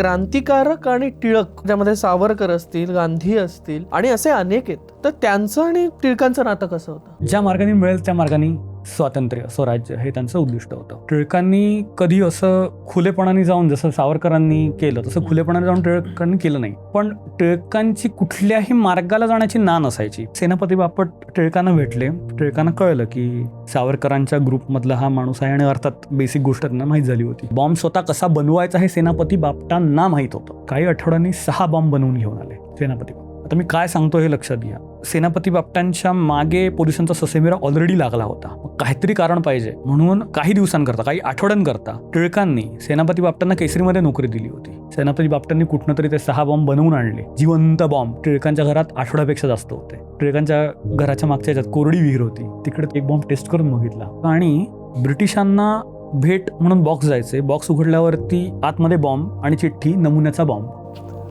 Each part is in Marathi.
क्रांतिकारक आणि टिळक ज्यामध्ये सावरकर असतील गांधी असतील आणि असे अनेक आहेत. तर त्यांचं आणि टिळकांचं नातं कसं होतं? ज्या मार्गाने मिळेल त्या मार्गाने स्वातंत्र्य स्वराज्य हे त्यांचं उद्दिष्ट होतं. टिळकांनी कधी असं खुलेपणाने जाऊन जसं सावरकरांनी केलं तसं खुलेपणाने जाऊन टिळकांनी केलं नाही. पण टिळकांची कुठल्याही मार्गाला जाण्याची ना नसायची सेनापती बापट टिळकांना भेटले. टिळकांना कळलं की सावरकरांच्या ग्रुपमधला हा माणूस आहे आणि अर्थात बेसिक गोष्ट त्यांना माहीत झाली होती. बॉम्ब स्वतः कसा बनवायचा हे सेनापती बापटांना माहीत होतं. काही आठवड्यांनी सहा बॉम्ब बनवून घेऊन आले सेनापती बापट. आता मी काय सांगतो हे लक्षात घ्या. सेनापती बापटांच्या मागे पोलिसांचा ससेमिरा ऑलरेडी लागला होता. मग काहीतरी कारण पाहिजे. म्हणून काही दिवसांकरता काही आठवड्यांकरता टिळकांनी सेनापती बापटांना केसरीमध्ये नोकरी दिली होती. सेनापती बापटांनी कुठनं तरी ते सहा बॉम्ब बनवून आणले. जिवंत बॉम्ब टिळकांच्या घरात आठवड्यापेक्षा जास्त होते. टिळकांच्या घराच्या मागच्या ह्याच्यात कोरडी विहीर होती. तिकडे एक बॉम्ब टेस्ट करून बघितला. आणि ब्रिटिशांना भेट म्हणून बॉक्स जायचे. बॉक्स उघडल्यावरती आतमध्ये बॉम्ब आणि चिठ्ठी नमुन्याचा बॉम्ब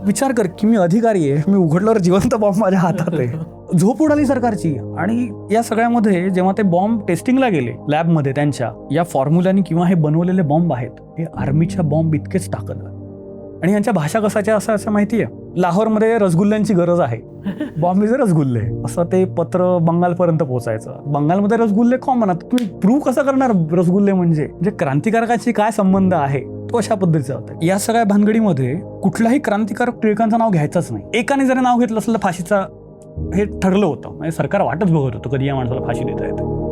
विचार कर की मी अधिकारी आहे मी उघडल्यावर जिवंत बॉम्ब माझ्या हातात आहे. झोप उडाली सरकारची आणि या सगळ्यामध्ये जेव्हा ते बॉम्ब टेस्टिंगला गेले लॅबमध्ये त्यांच्या या फॉर्म्युल्यानी किंवा हे बनवलेले बॉम्ब आहेत हे आर्मीच्या बॉम्ब इतकेच टाकत आणि यांच्या भाषा कसाच्या असं असं माहिती आहे लाहोरमध्ये रसगुल्ल्यांची गरज आहे. बॉम्बेचे रसगुल्ले. असं ते पत्र बंगालपर्यंत पोहोचायचं. बंगालमध्ये रसगुल्ले कॉमन आता तुम्ही प्रूव्ह कसं करणार रसगुल्ले म्हणजे? म्हणजे जे क्रांतिकारकाशी काय संबंध आहे? तो अशा पद्धतीचा होता. या सगळ्या भानगडीमध्ये कुठलाही क्रांतिकारक टिळकांचं नाव घ्यायचंच नाही. एकाने जरी नाव घेतलं असलं तर फाशीचा हे ठरलं होतं. म्हणजे सरकार वाटच बघत होतं कधी या माणसाला फाशी देता येते.